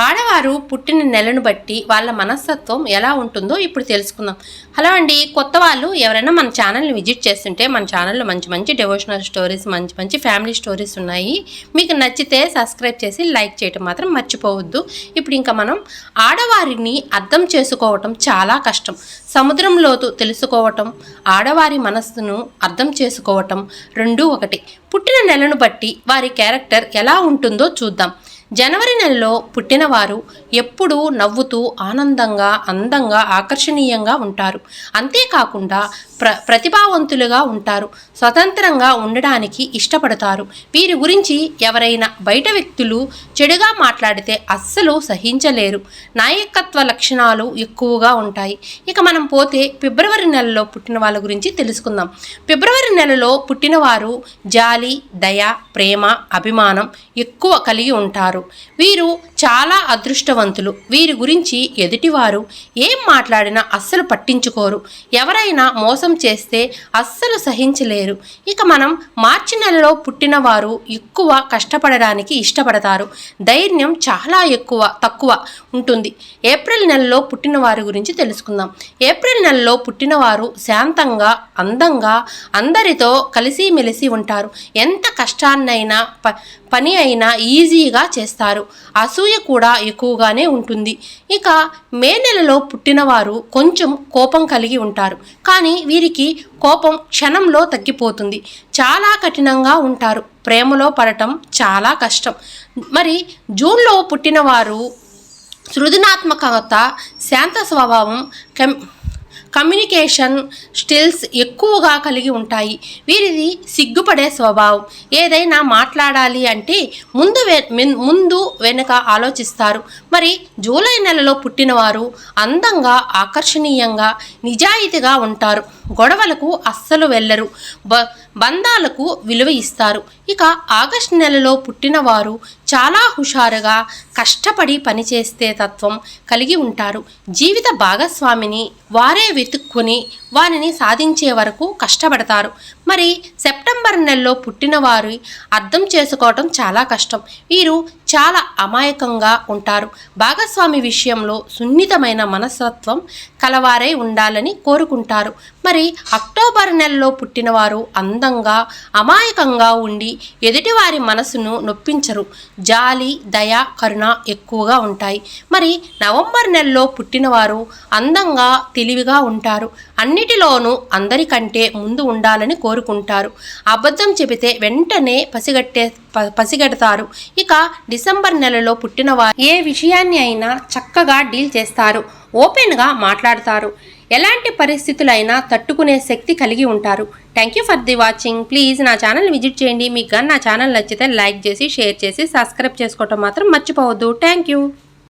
ఆడవారు పుట్టిన నెలను బట్టి వాళ్ళ మనస్తత్వం ఎలా ఉంటుందో ఇప్పుడు తెలుసుకుందాం. హలో అండి కొత్త వాళ్ళు ఎవరైనా మన ఛానల్ని విజిట్ చేస్తుంటే మన ఛానల్లో మంచి మంచి డివోషనల్ స్టోరీస్ మంచి మంచి ఫ్యామిలీ స్టోరీస్ ఉన్నాయి. మీకు నచ్చితే సబ్స్క్రైబ్ చేసి లైక్ చేయటం మాత్రం మర్చిపోవద్దు. ఇప్పుడు ఇంకా మనం ఆడవారిని అర్థం చేసుకోవటం చాలా కష్టం. సముద్రం లోతు తెలుసుకోవటం ఆడవారి మనస్సును అర్థం చేసుకోవటం రెండూ ఒకటి. పుట్టిన నెలను బట్టి వారి క్యారెక్టర్ ఎలా ఉంటుందో చూద్దాం. జనవరి నెలలో పుట్టినవారు ఎప్పుడూ నవ్వుతూ ఆనందంగా అందంగా ఆకర్షణీయంగా ఉంటారు. అంతేకాకుండా ప్ర ప్రతిభావంతులుగా ఉంటారు. స్వతంత్రంగా ఉండడానికి ఇష్టపడతారు. వీరి గురించి ఎవరైనా బయట వ్యక్తులు చెడుగా మాట్లాడితే అస్సలు సహించలేరు. నాయకత్వ లక్షణాలు ఎక్కువగా ఉంటాయి. ఇక మనం పోతే ఫిబ్రవరి నెలలో పుట్టిన వాళ్ళ గురించి తెలుసుకుందాం. ఫిబ్రవరి నెలలో పుట్టినవారు జాలి దయ ప్రేమ అభిమానం ఎక్కువ కలిగి ఉంటారు. వీరు చాలా అదృష్టవంతులు. వీరి గురించి ఎదుటివారు ఏం మాట్లాడినా అస్సలు పట్టించుకోరు. ఎవరైనా మోసం చేస్తే అస్సలు సహించలేరు. ఇక మనం మార్చి నెలలో పుట్టిన వారు ఎక్కువ కష్టపడడానికి ఇష్టపడతారు. ధైర్యం చాలా ఎక్కువ తక్కువ ఉంటుంది. ఏప్రిల్ నెలలో పుట్టిన వారి గురించి తెలుసుకుందాం. ఏప్రిల్ నెలలో పుట్టినవారు శాంతంగా అందంగా అందరితో కలిసిమెలిసి ఉంటారు. ఎంత కష్టాన్నైనా ప పని అయినా ఈజీగా చేస్తారు. అసూయ కూడా ఎక్కువగానే ఉంటుంది. ఇక మే నెలలో పుట్టినవారు కొంచెం కోపం కలిగి ఉంటారు. కానీ వీరికి కోపం క్షణంలో తగ్గిపోతుంది. చాలా కఠినంగా ఉంటారు. ప్రేమలో పడటం చాలా కష్టం. మరి జూన్లో పుట్టినవారు సృజనాత్మకత శాంత స్వభావం కం కమ్యూనికేషన్ స్టిల్స్ ఎక్కువగా కలిగి ఉంటాయి. వీరిది సిగ్గుపడే స్వభావం. ఏదైనా మాట్లాడాలి అంటే ముందు వె- ముందు వెనుక ఆలోచిస్తారు. మరి జూలై నెలలో పుట్టినవారు అందంగా ఆకర్షణీయంగా నిజాయితీగా ఉంటారు. గొడవలకు అస్సలు వెళ్ళరు. బ బంధాలకు విలువ ఇస్తారు. ఇక ఆగస్టు నెలలో పుట్టినవారు చాలా హుషారుగా కష్టపడి పనిచేస్తే తత్వం కలిగి ఉంటారు. జీవిత భాగస్వామిని వారే వెతుక్కుని వారిని సాధించే వరకు కష్టపడతారు. మరి సెప్టెంబర్ నెలలో పుట్టినవారు అర్థం చేసుకోవటం చాలా కష్టం. వీరు చాలా అమాయకంగా ఉంటారు. భాగస్వామి విషయంలో సున్నితమైన మనస్తత్వం కలవారై ఉండాలని కోరుకుంటారు. మరి అక్టోబర్ నెలలో పుట్టినవారు అందంగా అమాయకంగా ఉండి ఎదుటివారి మనసును నొప్పించరు. జాలి దయ కరుణ ఎక్కువగా ఉంటాయి. మరి నవంబర్ నెలలో పుట్టినవారు అందంగా తెలివిగా ఉంటారు. అన్ని అన్నిటిలోనూ అందరికంటే ముందు ఉండాలని కోరుకుంటారు. అబద్ధం చెబితే వెంటనే పసిగట్టే పసిగడతారు. ఇక డిసెంబర్ నెలలో పుట్టినవారు ఏ విషయాన్ని అయినా చక్కగా డీల్ చేస్తారు. ఓపెన్గా మాట్లాడతారు. ఎలాంటి పరిస్థితులైనా తట్టుకునే శక్తి కలిగి ఉంటారు. Thank you for the watching. Please నా ఛానల్ విజిట్ చేయండి. మీకు కానీ నా ఛానల్ నచ్చితే లైక్ చేసి షేర్ చేసి సబ్స్క్రైబ్ చేసుకోవటం మాత్రం మర్చిపోవద్దు. Thank you.